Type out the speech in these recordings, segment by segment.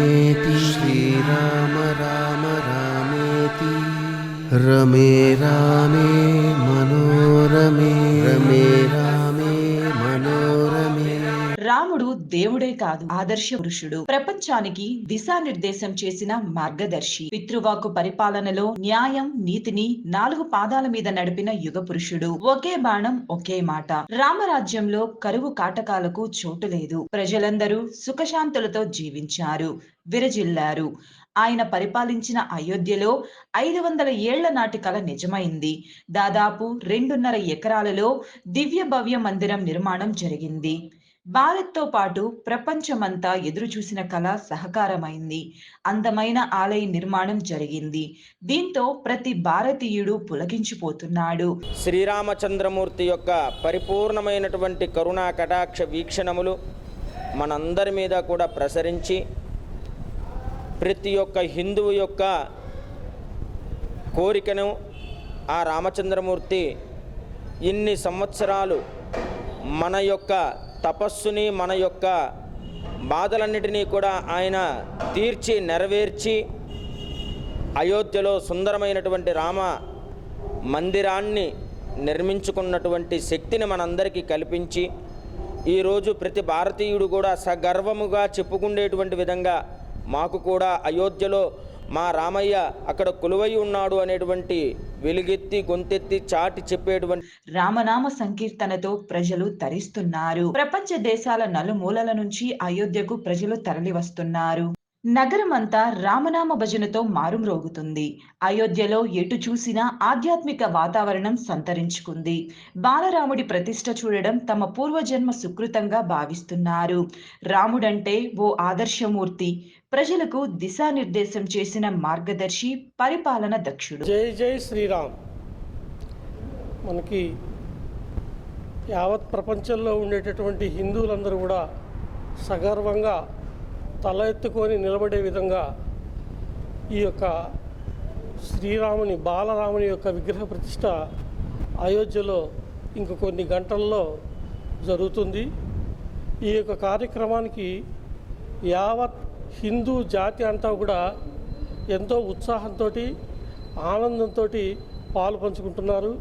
श्रीराम राम रामेति श्रीराम राम रामेति रमे रामे मनोरमे रमे रामे मनोरमे రాముడు దేవుడే కాదు ఆదర్శ పురుషుడు. ప్రపంచానికి దిశానిర్దేశం చేసిన మార్గదర్శి. పితృవాకు పరిపాలనలో న్యాయం నీతిని నాలుగు పాదాల మీద నడిపిన యుగ పురుషుడు. ఒకే బాణం ఒకే మాట. రామరాజ్యంలో కరువు కాటకాలకు చోటు లేదు. ప్రజలందరూ సుఖశాంతులతో జీవించారు విరజిల్లారు. ఆయన పరిపాలించిన అయోధ్యలో ఐదు వందల ఏళ్ళ నాటి కల నిజమైంది. దాదాపు రెండున్నర ఎకరాలలో దివ్య భవ్య మందిరం నిర్మాణం జరిగింది. భారత్తో పాటు ప్రపంచమంతా ఎదురుచూసిన కళ సహకారమైంది. అందమైన ఆలయ నిర్మాణం జరిగింది. దీంతో ప్రతి భారతీయుడు పులకించిపోతున్నాడు. శ్రీరామచంద్రమూర్తి యొక్క పరిపూర్ణమైనటువంటి కరుణా కటాక్ష వీక్షణములు మనందరి మీద కూడా ప్రసరించి ప్రతి ఒక్క హిందువు యొక్క కోరికను ఆ రామచంద్రమూర్తి ఇన్ని సంవత్సరాలు మన యొక్క తపస్సుని మన యొక్క బాధలన్నిటినీ కూడా ఆయన తీర్చి నెరవేర్చి అయోధ్యలో సుందరమైనటువంటి రామ మందిరాన్ని నిర్మించుకున్నటువంటి శక్తిని మనందరికీ కల్పించి ఈరోజు ప్రతి భారతీయుడు కూడా సగర్వముగా చెప్పుకునేటువంటి విధంగా మాకు కూడా అయోధ్యలో మా రామయ్య అక్కడ కొలువై ఉన్నాడు అనేటువంటి వెలుగెత్తి గొంతెత్తి చాటి చెప్పేటువంటి రామనామ సంకీర్తనతో ప్రజలు తరిస్తున్నారు. ప్రపంచ దేశాల నలుమూలల నుంచి అయోధ్యకు ప్రజలు తరలి వస్తున్నారు నగరమంతా రామనామ భజనతో మారుమ్రోగుతుంది. అయోధ్యలో ఎటు చూసినా ఆధ్యాత్మిక వాతావరణం సంతరించుకుంది. బాలరాముడి ప్రతిష్ట చూడడం తమ పూర్వజన్మ సుకృతంగా భావిస్తున్నారు. రాముడంటే ఓ ఆదర్శమూర్తి. ప్రజలకు దిశానిర్దేశం చేసిన మార్గదర్శి పరిపాలన దక్షుడు. జై జై శ్రీరామ్. మనకి యావత్ ప్రపంచంలో ఉండేటటువంటి హిందువులందరూ కూడా సగర్వంగా తల ఎత్తుకొని నిలబడే విధంగా ఈ యొక్క శ్రీరాముని బాలరాముని యొక్క విగ్రహ ప్రతిష్ట అయోధ్యలో ఇంక కొన్ని గంటల్లో జరుగుతుంది. ఈ యొక్క కార్యక్రమానికి యావత్ హిందూ జాతి అంతా కూడా ఎంతో ఉత్సాహంతో ఆనందంతో పాలు పంచుకుంటున్నారు.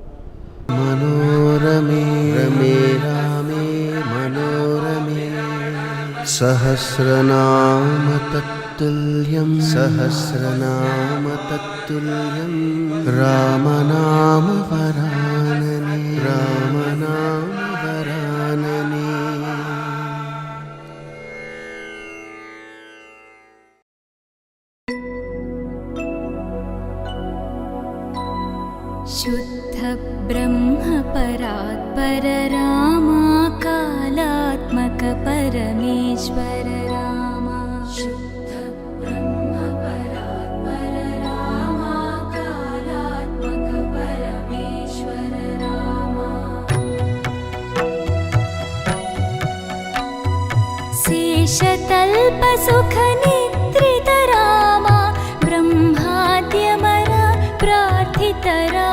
सहस्रनाम तत्तुल्यं सहस्रनाम तत्तुल्यं रामनाम वरानने रामनाम वरानने पररामाकालात्मक परमेश्वर रामश्वर राम। शेष तल्प सुख नेत्रित रा ब्रह्माद्य मरा प्रार्थित रा